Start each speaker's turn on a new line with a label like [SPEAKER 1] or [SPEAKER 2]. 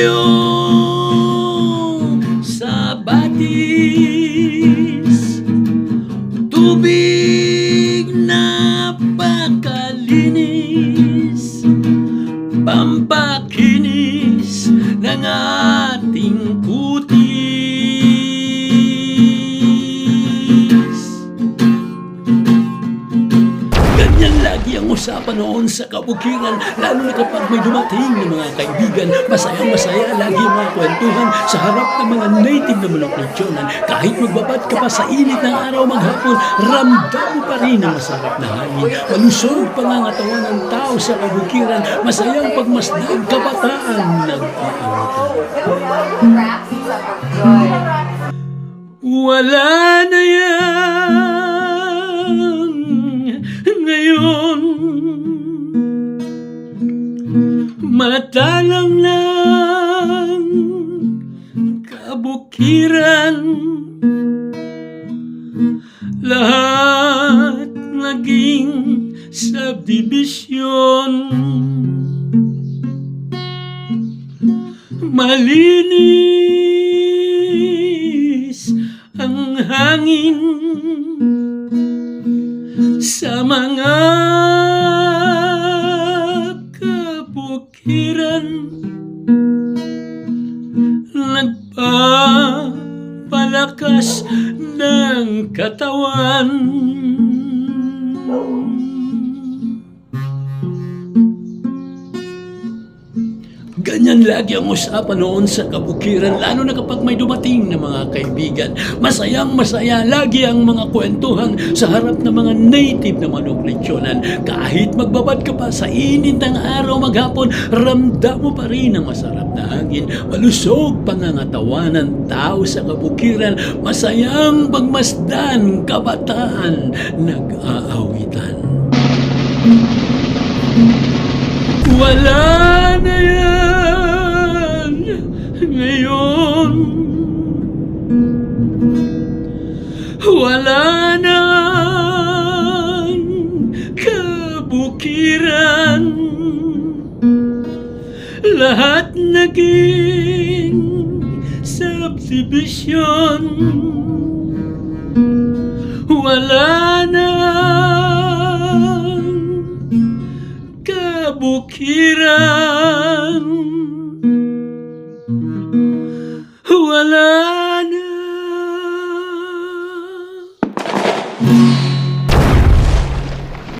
[SPEAKER 1] Kayo sa Tubig na pakalinis Pampakinis ng ating kutis ang usapan noon sa kabukiran Lalo na kapag may dumating ng mga kaibigan. Masayang masaya lagi mga kwentuhan Sa harap ng mga native na maloklasyonan Kahit magbabad ka pa sa init ng araw maghapon Ramdam pa rin ang masarap na hangin. Malusog pangangatawan ng tao sa kabukiran Masayang pagmasdan kabataan nag-aawitan Wala na yan ngayon. Matalang ng kabukiran. Lahat naging subdivision. Malinis ang hangin sa mga kabukiran nagpapalakas ng katawan Ganyan lagi ang usapan noon sa kabukiran, lalo na kapag may dumating na mga kaibigan. Masayang masaya lagi ang mga kwentuhan sa harap ng mga native na manokleksyonan. Kahit magbabad ka pa sa init ng araw maghapon, ramdam mo pa rin ang masarap na hangin. Malusog pangangatawan ng tao sa kabukiran, masayang pagmasdan, kabataan, nag-aawitan. Wala na yan lahat naging subdivision. Wala na kabukiran. Wala